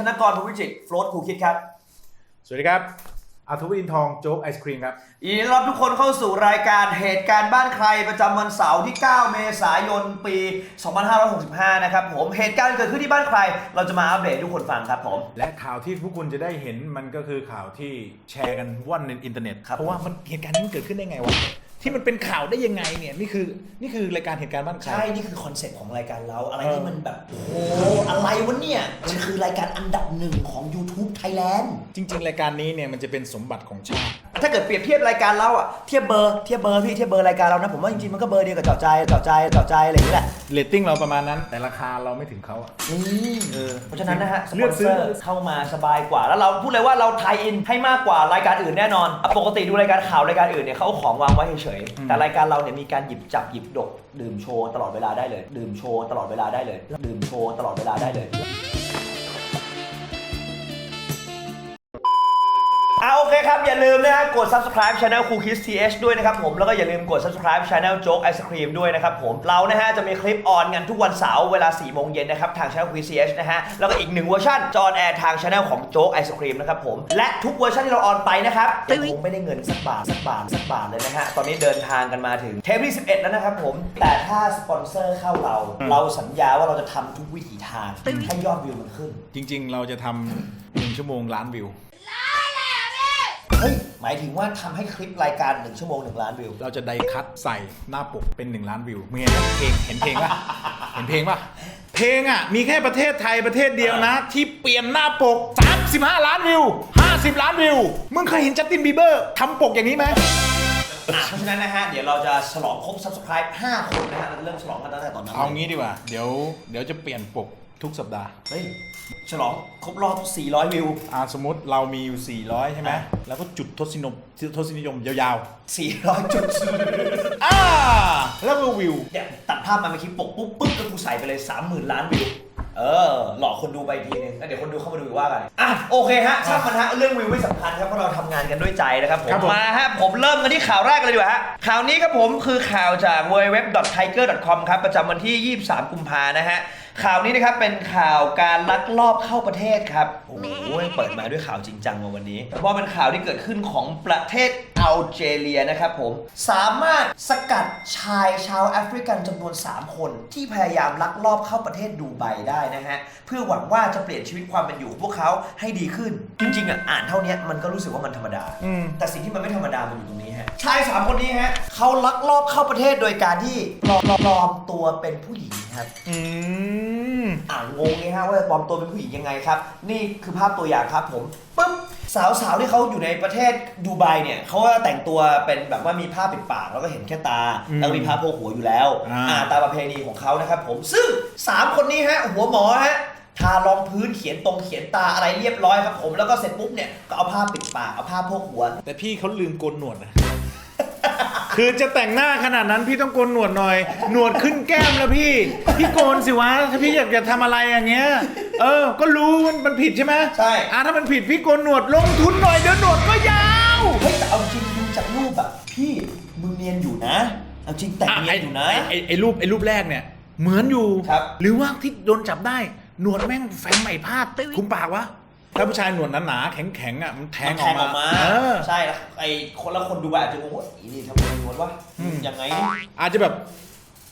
ธนกรภูวิจิตรโฟลตครูคิดครับ สวัสดีครับอาทุวินทองโจ๊กไอศครีมครับยินดีต้อนรับทุกคนเข้าสู่รายการเหตุการณ์บ้านใครประจำวันเสาร์ที่ 9 เมษายน ปี 2565 นะครับผม เหตุการณ์เกิดขึ้นที่บ้านใคร เราจะมาอัปเดตให้ทุกคนฟังครับผม และข่าวที่พวกคุณจะได้เห็นมันก็คือข่าวที่แชร์กันว่อนในอินเทอร์เน็ตครับเพราะว่ามันเหตุการณ์นี้มันเกิดขึ้นได้ไงวะ ที่มันเป็นข่าวได้ยังไงเนี่ยนี่คือนี่คือรายการเหตุการณ์บ้านใครใช่ นี่คือคอนเซ็ปต์ของรายการเรา อะไรเออที่มันแบบ โอ้โหอะไรวะเนี่ยมันคือรายการอันดับหนึ่งของ YouTube Thailand จริง ๆ รายการนี้เนี่ยมันจะเป็นสมบัติของชาติ ถ้าเกิดเปรียบเทียบรายการเราอะเทียบเบอร์เทียบเบอร์พี่เทียบเบอร์รายการเรานะผมว่าจริงๆมันก็เบอร์เดียวกับเจาะใจเจาะใจเจาะใจอะไรอย่างนี้แหละ เรตติ้งเราประมาณนั้น แต่ราคาเราไม่ถึงเขาอะอืมเออเพราะฉะนั้นนะฮะเลือกซื้อสปนซร์เข้ามาสบายกว่า แล้วเราพูดเลยว่าเราไทยอินให้มากกว่ารายการอื่นแน่นอนอะปกติดูรายการข่าวรายการอื่นเนี่ยเขาเอาของวางไว้เฉยๆแต่รายการเราเนี่ยมีการหยิบจับหยิบดก ดื่มโชว์ตลอดเวลาได้เลย ดื่มโชว์ตลอดเวลาได้เลย ดื่มโชว์ตลอดเวลาได้เลย อาโอเคครับ อย่าลืมนะฮะกด subscribe channel Cool Kids TH ด้วยนะครับผม แล้วก็อย่าลืมกด subscribe channel Joke Ice Cream ด้วยนะครับผม เรานะฮะจะมีคลิปออนกันทุกวันเสาร์เวลา4โมงเย็นนะครับ ทาง channel Cool Kids TH นะฮะ แล้วก็อีกหนึ่งเวอร์ชันจอนแอร์ทาง channel ของ Joke Ice Cream นะครับผม และทุกเวอร์ชันที่เราออนไปนะครับยังคงไม่ได้เงินสักบาทสักบาทสักบาทเลยนะฮะ ตอนนี้เดินทางกันมาถึงเทปที่11 แล้วนะครับผม แต่ถ้าสปอนเซอร์เข้าเรา เราสัญญาว่าเราจะทำทุกวิถีทางให้ยอดวิวมันขึ้น จริง ๆ เราจะทำหนึ่งชั่วโมงล้านวิว เฮ้ย หมายถึงว่าทำให้คลิปรายการ1ชั่วโมง1ล้านวิว เราจะไดคัดใส่หน้าปกเป็น 1 ล้านวิวมึงเห็นไหมเพลงเห็นเพลงปะเห็นเพลงปะเพลงอะ มีแค่ประเทศไทยประเทศเดียวนะ ที่เปลี่ยนหน้าปก 35 ล้านวิว 50 ล้านวิว มึงเคยเห็นจัสตินบีเบอร์ทำปกอย่างนี้ไหม อะเพราะฉะนั้นนะฮะ เดี๋ยวเราจะฉลองครบ subscribe 5คนนะฮะเราจะเริ่มฉลองกันตั้งแต่ตอนนั้นเอางี้ดีกว่า เดี๋ยว เดี๋ยวจะเปลี่ยนปกทุกสัปดาห์ เฮ้ย ฉลองครบรอบ 400 วิว อ่าสมมติเรามีอยู่ 400 ใช่ไหม อะ แล้วก็จุดทศนิยมทศนิยมยาว400 จุดๆ อ่า แล้วก็วิว เนี่ยตัดภาพมาเมื่อกี้ปกปุ๊บปุ๊บก็กูใส่ไปเลย 30,000 ล้านวิว เออ หลอกคนดูไปอีกทีนึงแล้วเดี๋ยวคนดูเข้ามาดูอีกว่ากัน อะ โอเคฮะช่างมันฮะ เรื่องวิวไม่สำคัญครับ เพราะเราทำงานกันด้วยใจนะครับผม ครับผม มาฮะ ผมเริ่มกันที่ข่าวแรกเลยดีกว่าฮะ ข่าวนี้ครับผมคือข่าวจาก www.tiger.com ครับ ประจำวันที่ 23 กุมภานะฮะ ข่าวนี้นะครับเป็นข่าวการลักลอบเข้าประเทศครับ โอ้โหเปิดมาด้วยข่าวจริงจังมาวันนี้เพราะเป็นข่าวที่เกิดขึ้นของประเทศอัลเจเรียนะครับผม สามารถสกัดชายชาวแอฟริกันจำนวน 3 คน ที่พยายามลักลอบเข้าประเทศดูไบได้นะฮะ เพื่อหวังว่าจะเปลี่ยนชีวิตความเป็นอยู่ของพวกเขาให้ดีขึ้น จริงๆอะอ่านเท่านี้มันก็รู้สึกว่ามันธรรมดาอืมแต่สิ่งที่มันไม่ธรรมดามันอยู่ตรงนี้ฮะชายสามคนนี้ฮะเขาลักลอบเข้าประเทศโดยการที่ปลอมปลอมตัวเป็นผู้หญิงครับ อืมอ่านงงไงฮะว่าจะปลอมตัวเป็นผู้หญิงยังไงครับ นี่คือภาพตัวอย่างครับผมปึ๊บสาวๆที่เขาอยู่ในประเทศดูไบเนี่ยเขาก็แต่งตัวเป็นแบบว่ามีผ้าปิดปากแล้วก็เห็นแค่ตา อืมแล้วก็มีผ้าโพกหัวอยู่แล้วอ่า ตามประเพณีของเขานะครับผมซึ่งสามคนนี้ฮะหัวหมอฮะทารองพื้นเขียนตรงเขียนตาอะไรเรียบร้อยครับผมแล้วก็เสร็จปุ๊บเนี่ยก็เอาผ้าปิดปากเอาผ้าโพกหัว แต่พี่เขาลืมโกนหนวดนะ คือจะแต่งหน้าขนาดนั้นพี่ต้องโกนหนวดหน่อย หนวดขึ้นแก้มแล้วพี่ พี่โกนสิวะ ถ้าพี่อยากจะทำอะไรอย่างเงี้ย เออ ก็รู้มันมันผิดใช่ไหมใช่ อะถ้ามันผิดพี่โกนหนวดลงทุนหน่อยเดี๋ยวหนวดก็ยาว เฮ้ยแต่เอาจริงดูจากรูปแบบพี่มึงเนียนอยู่นะเอาจริงแต่งเนียนอยู่นะไอ้ไอ้ไอ้รูปไอ้รูปแรกเนี่ยเหมือนอยู่ ครับ หรือว่าที่โดนจับได้ หนวดแม่งแฟงใหม่พาดคุมปากวะ ถ้าผู้ชายหนวดหนาๆแข็งๆอะมันแทงมันอแทอกงอมาอกมาเออ ใช่แล้วไอ้คนละคนดูแบบจะงงว่าอีนี่ทำไมงงวะอืม ยังไงนี่อาจจะแบบ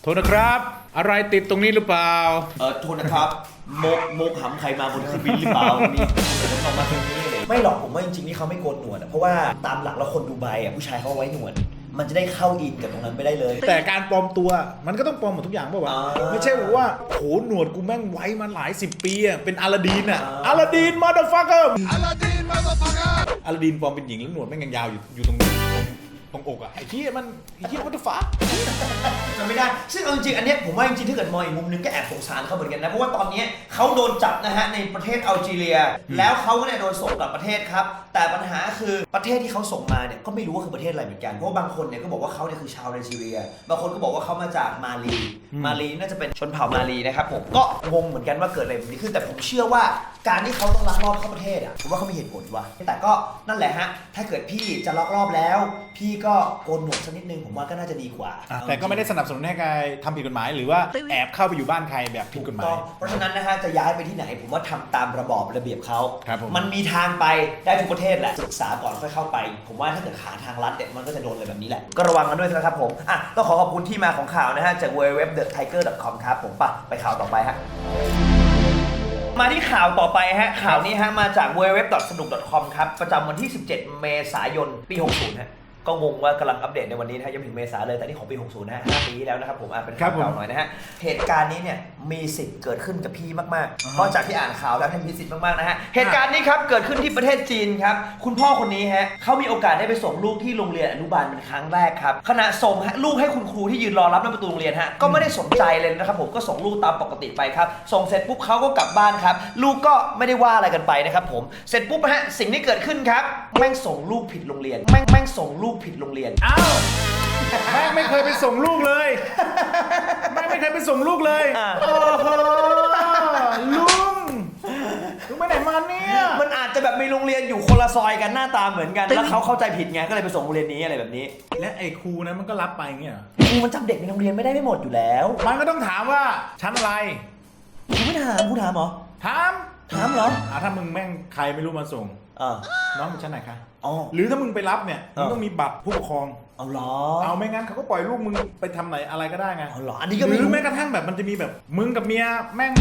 โทษนะครับ อะไรติดตรงนี้หรือเปล่า เออโทษนะครับโมกโมกหำใครมาบนเครื่องบินหรือเปล่านี่ผมออกมาตรงนี้เลยไม่หรอกผมว่าจริงๆนี่เขาไม่โกนหนวดอะเพราราะว่าตามหลักแล้วคนดูไบอะผู้ชายเขาเอาไว้หนวด มันจะได้เข้าอินกับตรงนั้นไปได้เลย แต่การปลอมตัวมันก็ต้องปลอมหมดทุกอย่างป่าวะอ่าไม่ใช่บอกว่าโหหนวดกูแม่งไว้มาหลายสิบปีอะเป็นอาลาดีนอะอ่าอาลาดีนมาดฟักเกอร์อาลาดีนมาดฟักเกอร์อาลาดีนปลอมเป็นหญิงแล้วหนวดแม่งยังยาวอยู่อยู่ตรงต รงตรงอกอะไอ้ที่มันไอ้ที่มันจะฟ้ามันไม่ได้ ซึ่งเอาจริงๆอันเนี้ยผมว่าจริงๆถ้าเกิดมองอีกมุมนึงก็แอบสงสารเขาเหมือนกันนะ เพราะว่าตอนเนี้ยเขาโดนจับนะฮะในประเทศอัลจีเรีย แล้วเขาก็เนี่ยโดนส่งกลับประเทศครับ แต่ปัญหาคือประเทศที่เขาส่งมาเนี่ยก็ไม่รู้ว่าคือประเทศอะไรเหมือนกัน เพราะว่าบางคนเนี่ยก็บอกว่าเขาเนี่ยคือชาวไนจีเรีย บางคนก็บอกว่าเขามาจากมาลี มาลีน่าจะเป็นชนเผ่ามาลีนะครับผม ก็งงเหมือนกันว่าเกิดอะไรแบบนี้ขึ้น แต่ผมเชื่อว่าการที่เขาต้องลักลอบเข้าประเทศอะผมว่าเขามีเหตุผลว่ะแต่ก็นั่นแหละฮะ ถ้าเกิดพี่จะลักลอบแล้ว พี่ก็โกนหนวดสักนิดนึงผมว่าก็น่าจะดีกว่า อะแต่ก็ไม่ได้สนับสนุนให้ใครทำผิดกฎหมาย หรือว่าแอบเข้าไปอยู่บ้านใครแบบผิดกฎหมาต้ยองเพราะฉะนั้นนะฮะจะย้ายไปที่ไหน ผมว่าทำตามระบอบระเบียบเขาครับผมมันมีทางไปได้ทุกประเทศแหละศึกษาก่อนค่อยเข้าไป ผมว่าถ้าเกิดหาทางลัดเนี่ยมันก็จะโดนอะไรแบบนี้แหละ ก็ระวังกันด้วยนะครับผมอะต้องขอขอบคุณที่มาของข่าวนะฮะจาก www.thetiger.com ครับผมปะไปข่าวต่อไปฮะ มาที่ข่าวต่อไปฮะข่าวนี้ฮะมาจาก www.snuk.com ครับประจำวันที่ 17 เมษายนปี 60ฮะ ก็งงว่ากำลังอัปเดตในวันนี้นะฮะยังไม่ถึงเมษาเลยแต่นี่ของปี 60 นะฮะ5ปีที่แล้วนะครับผมอะเป็นครัข่าบวผม เก่าหน่อยนะฮะเหตุการณ์นี้เนี่ยมีสิทธิ์เกิดขึ้นกับพี่มากๆเพราะจากที่อ่านข่าวแล้วเนี่ยมีสิทธิ์มากๆนะฮะเหตุการณ์นี้ครับเกิดขึ้นที่ประเทศจีนครับคุณพ่อคนนี้ฮะเขามีโอกาสได้ไปส่งลูกที่โรงเรียนอนุบาลเป็นครั้งแรกครับขณะส่งฮะลูกให้คุณครูที่ยืนรอรับหน้าประตูโรงเรียนฮะก็ไม่ได้สนใจเลยนะครับผมก็ส่งลูกตามปกติไปครับส่งเสร็จปุ๊บเขาก็กลับบ้านครับลูกก็ไม่ได้ว่าอะไรกันไปนะครับผมเสร็จปุ๊บฮะสิ่งที่เกิดขึ้นครับแม่งส่งลูกผิดโรงเรียนแม่งแม่งส่งลูกผิดโรงเรียน อ้าวแม่งไม่เคยไปส่งลูกเลยแม่งไม่เคยไปส่งลูกเลยอ่า โอ้โหลุงลุงไปไหนมาเนี่ย มันอาจจะแบบมีโรงเรียนอยู่คนละซอยกันหน้าตาเหมือนกัน แล้วเขาเข้าใจผิดไงก็เลยไปส่งโรงเรียนนี้อะไรแบบนี้และไอ้ครูนั้นมันก็รับไปอย่างเงี้ยเหรอครูมันจำเด็กในโรงเรียนไม่ได้ไม่หมดอยู่แล้วมันก็ต้องถามว่าชั้นอะไร ครูไม่ถามครูถามเหรอถามถามเหรอ อ่าถ้ามึงแม่งใครไม่รู้มาส่ง อ่าน้องมึงชั้นไหนคะอ๋อ หรือถ้ามึงไปรับเนี่ยมึงเออต้องมีบัตรผู้ปกครอง เอาเหรอ เอาไม่งั้นเขาก็ปล่อยลูกมึงไปทำไหนอะไรก็ได้ไงเอาเหรออันนี้ก็ไม่หรือรู้แม้กระทั่งแบบมันจะมีแบบมึงกับเมียแม่ง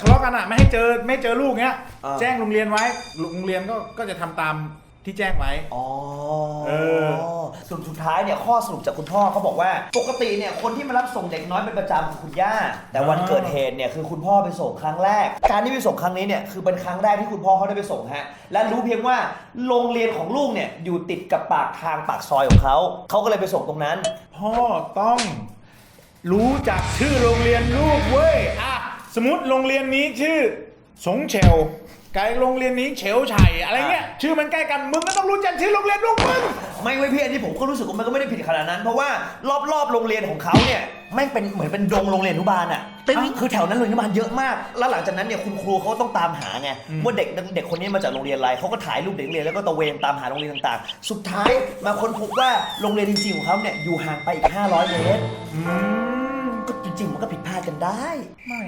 ทะเลาะกันอะไม่ให้เจอไม่เจอลูกเงี้ยอ่าแจ้งโรงเรียนไว้โรงเรียนก็ก็จะทำตาม ที่แจ้งไว้ อ๋อเออสรุปสุดท้ายเนี่ยข้อสรุปจากคุณพ่อเขาบอกว่า ปกติเนี่ยคนที่มารับส่งเด็กน้อยเป็นประจำคือคุณย่า แต่วันเกิดเหตุเนี่ยคือคุณพ่อไปส่งครั้งแรก การที่ไปส่งครั้งนี้เนี่ยคือเป็นครั้งแรกที่คุณพ่อเขาได้ไปส่งฮะ และรู้เพียงว่าโรงเรียนของลูกเนี่ยอยู่ติดกับปากทางปากซอยของเขาเขาก็เลยไปส่งตรงนั้น พ่อต้อง รู้จักชื่อโรงเรียนลูกเว้ย อะ สมมติโรงเรียนนี้ชื่อ สงเฉวไกลโรงเรียนนี้เฉวชัยอะไรเงี้ยชื่อมันใกล้กันมึงก็ต้องรู้จักชื่อโรงเรียนลูกมึงไม่ไว้ยพี่อันนี้ผมก็รู้สึกว่ามันก็ไม่ได้ผิดขนาดนั้น เพราะว่ารอบๆโรงเรียนของเขาเนี่ยแม่งเป็นเหมือนเป็นดงโรงเรียนอนุบาลอะคือแถวนั้นโรงเรียนอนุบาลเยอะมาก แล้วหลังจากนั้นเนี่ยคุณครูเขาต้องตามหาไงว่าเด็กเด็กคนนี้มาจากโรงเรียนอะไรเขาก็ถ่ายรูปเด็กนักเรียนแล้วก็ตระเวนตามหาโรงเรียนต่างๆ สุดท้ายมาค้นพบว่าโรงเรียนจริงๆของเขาเนี่ยอยู่ห่างไปอีก500เมตรอืมก็จริงๆมันก็ผิดพลาดกันได้ไม่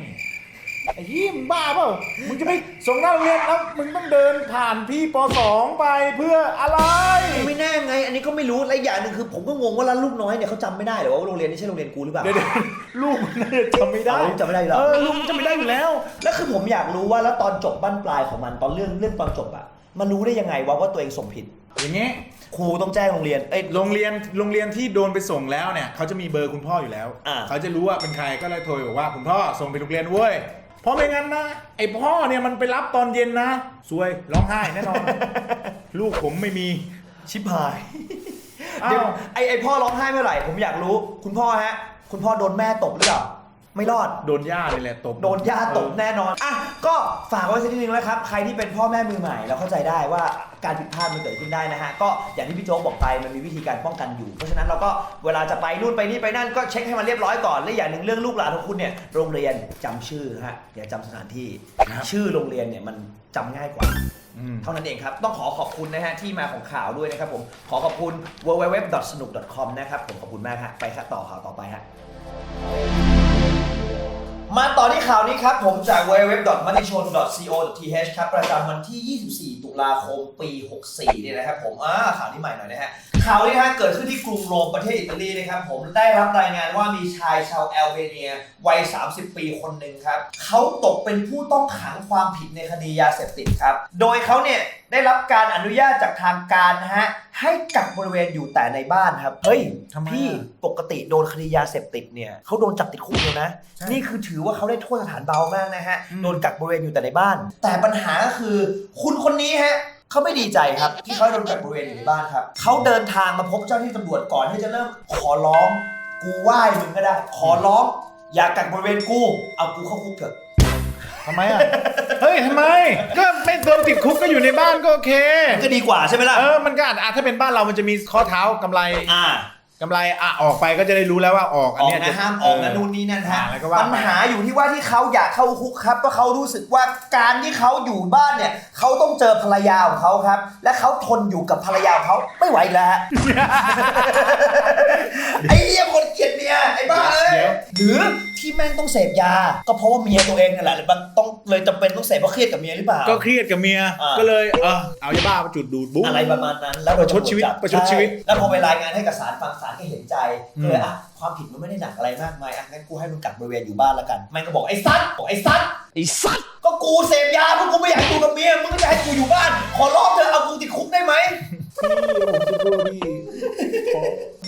ไอ้ยี่มงบ้าเปล่า มึงจะไปส่งหน้าโรงเรียนแล้วมึงต้องเดินผ่านพี่ป .2 ไปเพื่ออะไร ไม่แน่ไง อันนี้ก็ไม่รู้และอีกอย่างหนึ่งคือผมก็งงว่าแล้วลูกน้อยเนี่ยเขาจำไม่ได้เหรอว่าโรงเรียนนี้ใช่โรงเรียนกูหรือเปล่า เดี๋ยวเดี๋ยวลูกมันน่าจะจำไม่ได้เอาลูกจำไม่ได้เหรอเออลูกมันจำไม่ได้อยู่แล้ว แล้วคือผมอยากรู้ว่าแล้วตอนจบบ้านปลายของมันตอนเรื่องเรื่องตอนจบอะมารู้ได้ยังไงว่าว่าตัวเองส่งผิด อย่างเงี้ยครูต้องแจ้งโรงเรียน เอ้ย โรงเรียนโรงเรียนที่โดนไปส่งแล้วเนี่ยเขาจะมีเบอร์คุณพ่ออยู่แล้วอ่า เขาจะรู้ว่าเป็นใครก็เลยโทรไปบอกว่าคุณพ่อส่งไปโรงเรียนเว้ย เพราะไม่งั้นนะ ไอพ่อเนี่ยมันไปรับตอนเย็นนะซวยร้องไห้แน่นอน ลูกผมไม่มี ชิบหายอ้าวเดี๋ยวไอไอพ่อร้องไห้เมื่อไหร่ผมอยากรู้ คุณพ่อฮะ คุณพ่อโดนแม่ตบหรือเปล่า ไม่รอด โดนย่าเลยแหละตบ โดนย่าตบแน่นอน อะ ก็ฝากไว้สักนิดนึงนะครับ ใครที่เป็นพ่อแม่มือใหม่แล้วเข้าใจได้ว่าการผิดพลาดมันเกิดขึ้นได้นะฮะ ก็อย่างที่พี่โจ๊กบอกไปมันมีวิธีการป้องกันอยู่ เพราะฉะนั้นเราก็เวลาจะไปนู่นไปนี่ไปนั่นก็เช็คให้มันเรียบร้อยก่อน และอย่างหนึ่งเรื่องลูกหลานของคุณเนี่ย โรงเรียนจำชื่อฮะ อย่าจำสถานที่ ชื่อโรงเรียนเนี่ยมันจำง่ายกว่า อืม เท่านั้นเองครับ ต้องขอขอบคุณนะฮะที่มาของข่าวด้วยนะครับผม ขอขอบคุณ www.snuk.com นะครับผมขอบคุณมากฮะ ไปครับต่อข่าวต่อไปฮะ มาต่อที่ข่าวนี้ครับผมจาก www.manishon.co.th ครับประจำวันที่ 24 ตุลาคมปี 64 เนี่ยนะครับผมอ่าข่าวนี้ใหม่หน่อยนะฮะข่าวนี้ฮะเกิดขึ้นที่กรุงโรมประเทศอิตาลีนะครับผมได้รับรายงานว่ามีชายชาวแอลเบเนียวัย 30 ปีคนหนึ่งครับเขาตกเป็นผู้ต้องขังความผิดในคดียาเสพติดครับ โดยเขาเนี่ย ได้รับการอนุญาตจากทางการนะฮะให้กักบริเวณอยู่แต่ในบ้านครับ เฮ้ยทำไมอะพี่ปกติโดนคดียาเสพติดเนี่ยเขาโดนจับติดคุกเลยนะ ใช่นี่คือถือว่าเขาได้โทษสถานเบามากนะฮะอืม โดนกักบริเวณอยู่แต่ในบ้าน แต่ปัญหาก็คือคุณคนนี้ฮะเขาไม่ดีใจครับ ที่เขาโดนกักบริเวณอยู่ในบ้านครับเขาเดินทางมาพบเจ้าหน้าที่ตำรวจก่อนที่จะเริ่มขอร้อง กูไหว้มึงก็ได้ ขอร้อง อย่ากักบริเวณกู เอากูเข้าคุกเถอะ ทำไมอะ เฮ้ยทำไม ก็ไม่โดนติดคุกก็อยู่ในบ้านก็โอเคก็ดีกว่าใช่ไหมล่ะ เออ มันก็อาจอะถ้าเป็นบ้านเรามันจะมีข้อเท้ากำไรอ่ากำไรอะออกไปก็จะได้รู้แล้วว่าออกอัอนอกเนี้ยนะห้ามออกนะนู่นนี่นั่นฮะอ่าแล้วก็ว่าไป ปัญหาอยู่ที่ว่าที่เขาอยากเข้าคุกครับเพราะเขารู้สึกว่าการที่เขาอยู่บ้านเนี่ยเขาต้องเจอภรรยาของเขาครับ และเขาทนอยู่กับภรรยาของเขาไม่ไหวแล้วฮะ ไอ้เหี้ยคนเกลียดเมียไอ้บ้าเอ้ยหรือ ที่แม่งต้องเสพยา ก็เพราะว่าเมียตัวเองนั่นแหละหรือมันต้องเลยจำเป็นต้องเสพเพราะเครียดกับเมียหรือเปล่า ก็เครียดกับเมีย อ่า ก็เลยเออเอายาบ้ามาจุดดูดบุ๊ อะไรประมาณนั้นแล้วโดนประชดชีวิตตำจับประชดชีวิต ใแล้วพอไปรายงานให้กับศาลฟังศาลก็เห็นใจอืมก็เลยอะความผิดมันไม่ได้หนักอะไรมากมายอะงั้นกูให้มึงกักบริเวณอยู่บ้านแล้วกันแม่งก็บอกไอ้ซัดบอกไอ้ซัดไอ้สัตว์ก็กูเสพยาเพราะกูไม่อยากอยู่กับเมียมึงก็จะให้กูอยู่บ้าน ขอร้องเธอะเอากูติดคุกได้ไหม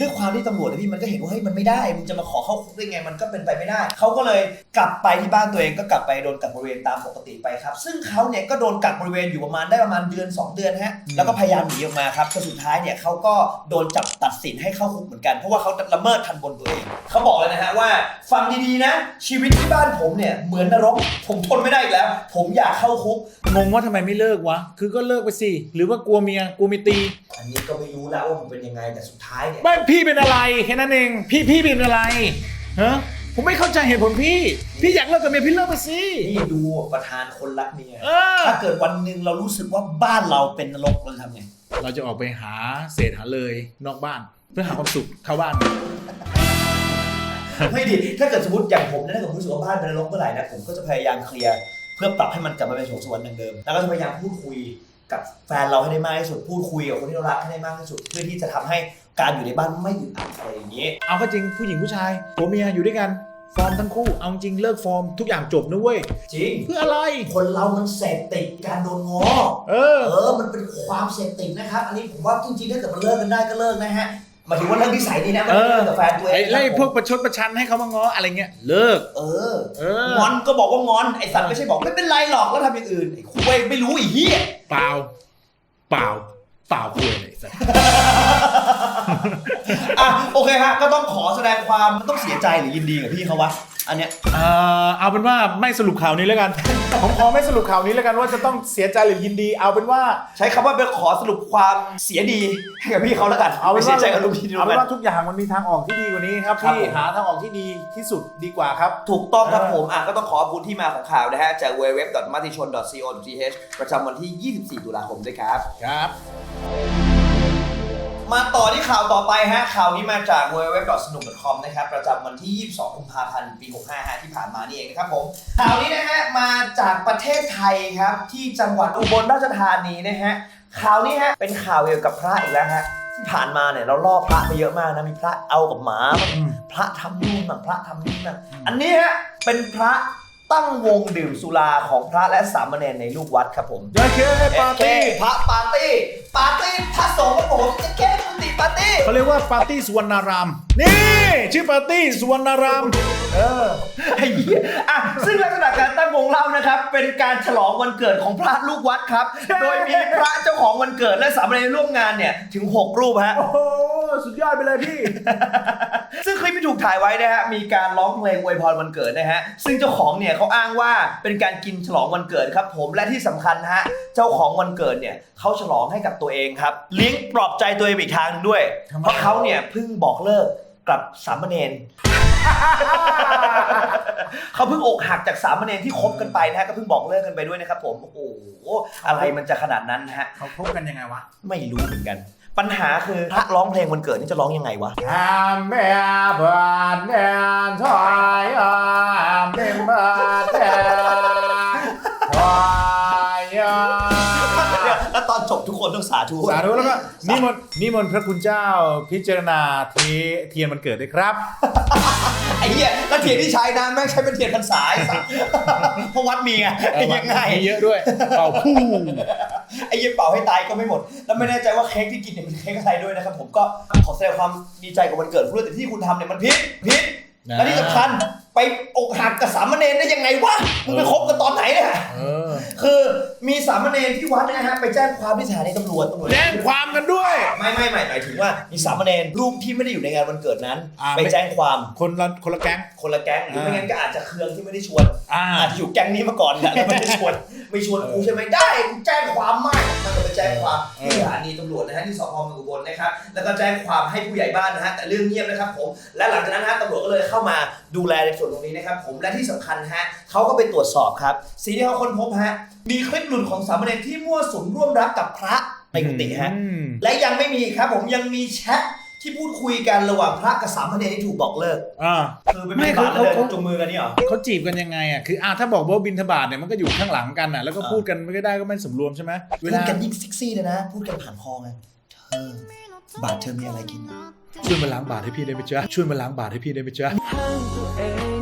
ด้วยความที่ตำรวจเนี่ยพี่มันก็เห็นว่าเฮ้ยมันไม่ได้มึงจะมาขอเข้าคุกได้ไงมันก็เป็นไปไม่ได้ เขาก็เลยกลับไปที่บ้านตัวเองก็กลับไปโดนกักบริเวณตามปกติไปครับ ซึ่งเขาเนี่ยก็โดนกักบริเวณอยู่ประมาณได้ประมาณเดือน 2 เดือนฮะแล้วก็พยายามหนีออกมาครับจนสุดท้ายเนี่ยเขาก็โดนจับตัดสินให้เข้าคุกเหมือนกันเพราะว่าเขาละเมิดทันบนตัวเองเขาบอกเลยนะฮะว่าฟังดีๆนะ ชีวิตที่บ้านผมเนี่ยเหมือนนรกผมทนไม่ได้อีกแล้ว ผมอยากเข้าคุกงงว่าทำไมไม่เลิกวะ คือก็เลิกไปสิ หรือว่ากลัวเมีย กลัวเมียตี อันนี้ก็ไม่รู้แล้วว่ามันเป็นยังไงแต่สุดท้ายเนี่ยไม่พี่เป็นอะไรแค่นั้นเอง พี่พี่เป็นอะไรฮะผมไม่เข้าใจเหตุผลพี่ พี่อยากเลิกกับเมียพี่เลิกไปสินี่ดูประธานคนรักเมียเออถ้าเกิดวันหนึ่งเรารู้สึกว่าบ้านเราเป็นนรกเราจะทำไงเราจะออกไปหาเศษหาเลยนอกบ้าน เพื่อหาความสุขเข้าบ้าน ไม่ดิถ้าเกิดสมมติอย่างผมเนี่ยถ้าเกิดผมรู้สึกว่าบ้านเป็นนรกเมื่อไหร่นะผมก็จะพยายามเคลียร์เพื่อปรับให้มันกลับมาเป็นสวงสวรรค์ดังเดิมแล้วก็จะพยายามพูดคุย กับแฟนเราให้ได้มากที่สุด พูดคุยกับคนที่เรารักให้ได้มากที่สุด เพื่อที่จะทำให้การอยู่ในบ้านไม่อึดอัดอะไรอย่างนี้ เอาก็จริงผู้หญิงผู้ชายผัวเมียอยู่ด้วยกันฟอร์มทั้งคู่เอาจริงเลิกฟอร์มทุกอย่างจบนะเว้ยจริงเพื่ออะไร คนเรามันเสพติดการโดนง้อเออ เออ มันเป็นความเสพติดนะครับ อันนี้ผมว่าจริงๆถ้าเกิดมันเลิกกันได้ก็เลิกนะฮะ หมายถึงว่าเลิกนิสัยนี้นะไม่ได้เลิกกับแฟนตัวเองไอ้นะไล่ครับพวกประชดประชันให้เขามาง้ออะไรเงี้ยเลิก เออเอองอนก็บอกว่างอนไอสัตว์ไม่ใช่บอกไม่เป็นไรหรอกแล้วทำอย่างอื่นไอ้คุยไม่รู้ไอ้เหี้ยเปล่า เปล่าเปล่าคุยเลยสัสอะโอเคฮะก็ต้องขอแสดงความมันต้องเสียใจหรือยินดีกับพี่เขาวะ อันเนี้ยเอ่อเอาเป็นว่าไม่สรุปข่าวนี้แล้วกัน ผมขอไม่สรุปข่าวนี้แล้วกันว่าจะต้องเสียใจหรือยินดี เอาเป็นว่า ใช้คำว่าไปขอสรุปความเสียดีให้กับพี่เขาแล้วกันเอาเป็นไม่ว่าเสียใจกับลุงทีเดียวเอาเป็นกันว่าทุกอย่างมันมีทางออกที่ดีกว่านี้ครับครับพี่ผมหาทางออกที่ดีที่สุดดีกว่าครับ ถูกต้องครับเออผมอะก็ต้องขอขอบคุณที่มาของข่าวนะฮะ จาก www.matichon.co.th ประจำวันที่ 24 ตุลาคมด้วยครับ ครับ มาต่อที่ข่าวต่อไปฮะข่าวนี้มาจาก www.snook.com นะครับประจำวันที่ 22กุมภาพันธ์ปี 65ฮะที่ผ่านมานี่เองนะครับผมข่าวนี้นะฮะมาจากประเทศไทยครับที่จังหวัดอุบลราชธานีนะฮะข่าวนี้ฮะเป็นข่าวเกี่ยวกับพระอีกแล้วฮะที่ผ่านมาเนี่ยเราล่อพระไปเยอะมากนะมีพระเอากับหมาบ้างอืมพระทำนู่นบ้างพระทำนี่บ้างอันนี้ฮะเป็นพระ ตั้งวงดื่มสุราของพระและสามเณรในลูกวัดครับผมยาเคปาร์ตี้พระปาร์ตี้ปาร์ตี้พระสงฆ์ครับผมจะแค่ปาร์ตี้ปาร์ตี้เขาเรียกว่าปาร์ตี้สุวรรณาราม นี่ ชื่อปาร์ตี้สุวรรณาราม เออไอ้เหี้ยอะซึ่งลักษณะการตั้งวงเล่านะครับ เป็นการฉลองวันเกิดของพระลูกวัดครับ โดยมีพระเจ้าของวันเกิดและสามเณรร่วมงานเนี่ยถึง 6 รูปฮะโอ้โห สุดยอดไปเลยพี่ ซึ่งคลิปที่ถูกถ่ายไว้นะฮะ มีการร้องเพลงอวยพรวันเกิดนะฮะ ซึ่งเจ้าของเนี่ยเขาอ้างว่าเป็นการกินฉลองวันเกิดครับผม และที่สำคัญนะฮะ เจ้าของวันเกิดเนี่ยเขาฉลองให้กับตัวเองครับ เลี้ยงปลอบใจตัวเองอีกทางหนึ่งด้วยทำไมเพราะเขาเนี่ยเพิ่งบอกเลิกกับสามเณรเขาเพิ่งอกหักจากสามเณรที่คบกันไปนะฮะก็เพิ่งบอกเลิกกันไปด้วยนะครับผม โอ้โหอะไรมันจะขนาดนั้นนะฮะเขาพบกันยังไงวะ ไม่รู้เหมือนกัน ปัญหาคือพระร้องเพลงวันเกิดนี่จะร้องยังไงวะทำแบบบานแดนถอยาเนบาดแดนถอยอามแล้วตอนจบทุกคนต้องสาธุสาธุแล้วก็นิมนต์นิมนต์พระคุณเจ้าพิจารณาเทเทียนมันเกิดด้วยครับ ไอ้เหี้ยแล้วเทียนที่ใช้นะแม่งใช้เป็นเทียนพรรษาไอ้สัสเพราะวัดมีไงยังไงมีเยอะด้วยเป่าพู่ไอ้เหี้ยเป่าให้ตายก็ไม่หมด แล้วไม่แน่ใจว่าเค้กที่กินเนี่ยเป็นเค้กอะไรด้วยนะครับผมก็ขอแสดงความดีใจกับวันเกิดคุณด้วยแต่ที่คุณทำเนี่ยมันผิดผิดและที่สำคัญ ไปอกหักกับสามเณรได้ยังไงวะมึงไปคบกันตอนไหนเนี่ยเออ คือมีสามเณรที่วัดนะฮะไปแจ้งความที่สถานีตำรวจตำรวจ แจ้งความกันด้วย ไม่ไม่ไม่หมายถึงว่ามีสามเณรรูปที่ไม่ได้อยู่ในงานวันเกิดนั้น อ่าไปแจ้งความคนละคนละแก๊ง คนละแก๊งหรือไม่อ่างั้นก็อาจจะเคืองที่ไม่ได้ชวน อ่า อาจจะอยู่แก๊งนี้มาก่อนนะแล้วไม่ได้ชวนไม่ชวนกูใช่ไหมได้กูแจ้งความไม่มันก็ไปแจ้งความที่สถานีตำรวจนะฮะที่สพเมืองอุบลนะครับแล้วก็แจ้งความให้ผู้ใหญ่บ้านนะฮะแต่เรื่องเงียบนะครับผมและหลังจากนั้นนะฮะตำรวจก็เลยเข้ามาดูแลในส่วนตรงนี้นะครับผมและที่สำคัญฮะเขาก็ไปตรวจสอบครับสิ่งที่เขาค้นพบฮะมีคลิปหลุดของสามเณรที่มั่วสุมร่วมรักกับพระในกุฏิฮะอืม และยังไม่มีครับผมยังมีแชทที่พูดคุยกันระหว่างพระกับสามเณรที่ถูกบอกเลิกอ่า คือไปไม่ไม่บาทเขาแล้วเดิเขานจุงมือกันนี่เหรอ เขาจีบกันยังไงอะ คืออ่าถ้าบอกว่าบินทบาทเนี่ยมันก็อยู่ข้างหลังกันอะ แล้วก็อ่า พูดกันไม่ได้ก็ไม่สมรวมใช่ไหมเวพูดลากันยิ่งเซ็กซี่เลยนะ พูดกันผ่านคอไงเธอบาทเธอมีอะไรกิน ช่วยมาล้างบาทให้พี่ได้ไหมจ๊ะช่วยมาล้างบาทให้พี่ได้ไหมจ๊ะห้ามตัวเอง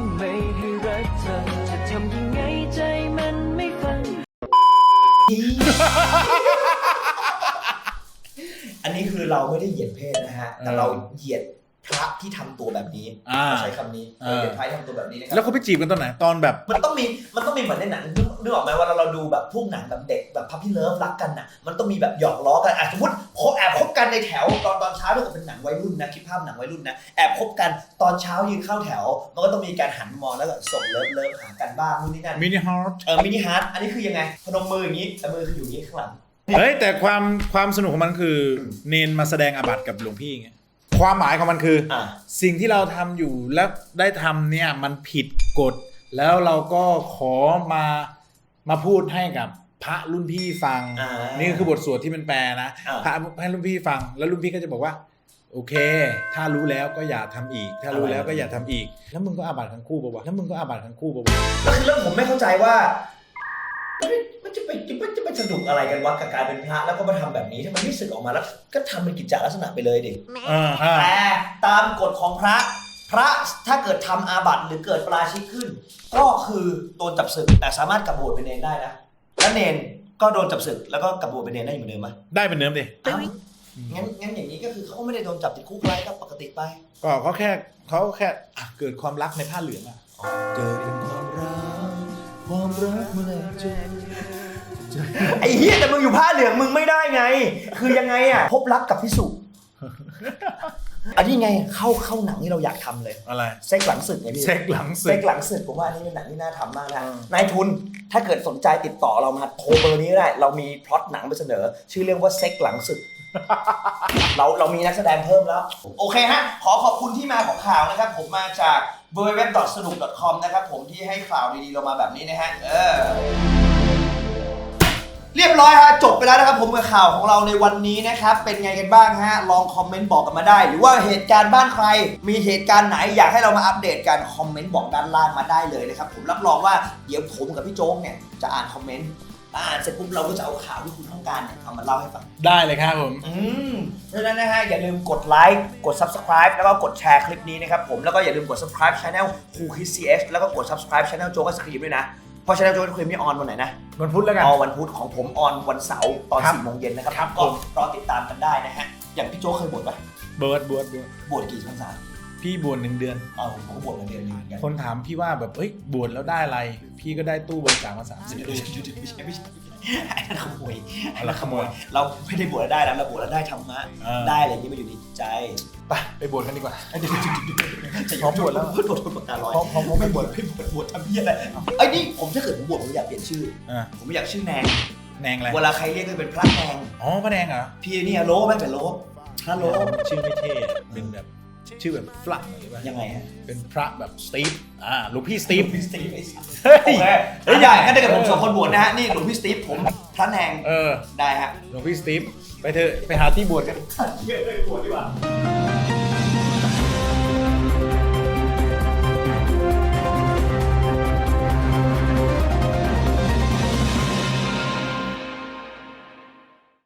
อันนี้คือเราไม่ได้เหยียดเพศนะฮะ แต่เราเหยียด พระที่ทำตัวแบบนี้อ่าเราใช้คำนี้เออเราเหยียดพระที่ทำตัวแบบนี้นะครัแล้วเขาไปจีบกันตอนไหนตอนแบบ มันต้องมีมันต้องมีเหมือนในหนังนึกนึกออกไหมว่าเราเราดูแบบพวกหนังแบบเด็กแบบพับพี่เลิฟรักกันน่ะมันต้องมีแบบหยอกล้อกันอะสมมติคบแอบคบกันในแถวตอนตอนเช้าถ้าเกิดเป็นหนังวัยรุ่นนะคิดภาพหนังวัยรุ่นนะแอบคบกันตอนเช้ายืนเข้าแถว มันก็ต้องมีการหันมองแล้วก็ส่งเลิฟเลิฟหากันบ้างนู่นนี่นั่นมินิฮอร์ทเออมินิฮาร์ดอันนี้คือยังไงพนมมืออย่างนี้แต่มือคืออยู่อย่างนี้ข้างหลังเฮ้ยแต่ความความสนุกของมันคืออมเนนมาแสดงอาบัติกับหลวงพี่ไง ความหมายของมันคือออ่าสิ่งที่เราทำอยู่และได้ทำเนี่ยมันผิดกฎ แล้วเราก็ขอมามาพูดให้กับพระรุ่นพี่ฟังอ่านี่คือบทสวดที่มันแปลนะอ่าพระให้รุ่นพี่ฟัง แล้วรุ่นพี่ก็จะบอกว่า โอเค ถ้ารู้แล้วก็อย่าทำอีก ถ้ารู้แล้วก็อย่าทำอีก แล้วมึงก็อาบัติทั้งคู่ปะวะแล้วมึงก็อาบัติทั้งคู่ปะวะแล้วคือเรื่องผมไม่เข้าใจว่า มันจะไปมันจะไปสนุกอะไรกันวะกับการเป็นพระแล้วก็มาทำแบบนี้ถ้ามันไม่สึกออกมาแล้ว ก็ทำเป็นกิจจลักษณะไปเลยดิอ่าอ่าแต่ตามกฎของพระ พระถ้าเกิดทำอาบัติหรือเกิดปราชิกขึ้น ก็คือโดนจับศึกแต่สามารถกลับบวชเป็นเนรได้นะและเนรก็โดนจับศึกแล้วก็กลับบวชเป็นเนรได้เหมือนเดิมไหมได้เป็นเดิมดิอ้าวงั้นงั้นอย่างนี้ก็คือเขาก็ไม่ได้โดนจับติดคุกอะไรก็ปกติไป ก็เขาแค่เขาแค่อะเกิดความรักในผ้าเหลืองอะเกิดเป็นความรัก ความรักเมื่อเจอไอ้เฮียแต่มึงอยู่ผ้าเหลืองมึงไม่ได้ไง คือยังไงอะพบรักกับพิสุอันนี้ไงเข้าเข้าหนังที่เราอยากทำเลยอะไร เซ็กหลังศึกไงพี่เซ็กหลังศึเซ็กกหลังศึกผมว่าอันนี้เป็นหนังที่น่าทำมากนะอืมนายทุนถ้าเกิดสนใจติดต่อเรามาโทรเบอร์นี้ก็ได้ เรามีพล็อตหนังไปเสนอ ชื่อเรื่องว่าเซ็กหลังศึก เราเรามีนักแสดงเพิ่มแล้ว โอเคฮะ ขอขอบคุณที่มาของข่าวนะครับ ผมมาจาก w w w s n o o k c o m นะครับผมที่ให้ข่าวดีๆเรามาแบบนี้นะฮะเออเรียบร้อยฮะจบไปแล้วนะครับผมกับข่าวของเราในวันนี้นะครับเป็นไงกันบ้างฮะลองคอมเมนต์บอกกันมาได้ หรือว่าเหตุการณ์บ้านใคร มีเหตุการณ์ไหนอยากให้เรามาอัปเดตกันคอมเมนต์บอกด้านล่างมาได้เลยนะครับผมรับรองว่าเดี๋ยวผมกับพี่โจ๊กเนี่ยจะอ่านคอมเมนต์ อ่านเสร็จปุ๊บเราก็จะเอาข่าวที่คุณต้องการเนี่ยเอามาเล่าให้ฟัง ได้เลยครับผม อืมเพราะฉะนั้นนะฮะอย่าลืมกดไลค์กด subscribe แล้วก็กดแชร์คลิปนี้นะครับผมแล้วก็อย่าลืมกด subscribe channel Who Kids CS แล้วก็กด subscribe channel โจ๊กสครีมด้วยนะ เพราะ channel โจ๊กสครีมนี่ออนวันไหนนะวันพุธแล้วกัน ออนวันพุธของผมออนวันเสาร์ตอนครับ4โมงเย็นนะครับครับก็ผม รอติดตามกันได้นะฮะอย่างพี่โจ๊กเคยบวชปะบวชบวชบวชบวชกี่พรรษา พี่บวชหนึ่งเดือน เออผมก็บวชมาเดือนหนึงเหมือนกันคนถามพี่ว่าแบบเอ้ยบวชแล้วได้อะไร พี่ก็ได้ตู้บริจาคมาสามสิบตู้ ไม่ใช่ไม่ใช่ไอ้นั่นขโมยเอาละขโมย เราไม่ได้บวชแล้วได้แล้วเราบวชแล้วได้ธรรมะเออ ได้อะไรอย่างนี้มาอยู่ในใจไปไปบวชกันดีกว่าจะพร้อมบวชแล้วบวชบวชบวชตาลอยพร้อมพอมพร้อมไม่บวชไม่บวชบวชทำเพี้ยอะไรไอ้ยนี่ผมถ้าเกิดผมบวชผมอยากเปลี่ยนชื่อ อ่าผมอยากชื่อแนงแนงอะไรเวลาใครเรียกก็เป็นพระแนงอ๋อพระแดงเหรอพี่เนี่ยโลไหมเป็นโลพระโลชื่อไม่เท่เป็นแบบ ชื่อแบบฝรั่งหรือเปล่ายังไงฮะเป็นพระแบบสตีฟอ่าหลวงพี่สตีฟพี่สตีฟไอ้สัสเฮ้ยโอเคเฮ้ยใหญ่งั้นถ้าเกิดผมสองคนบวชนะฮะนี่หลวงพี่สตีฟผมพระแนงเออได้ฮะหลวงพี่สตีฟไปเถอะไปหาที่บวชกันเยอะเลยบวชดีกว่า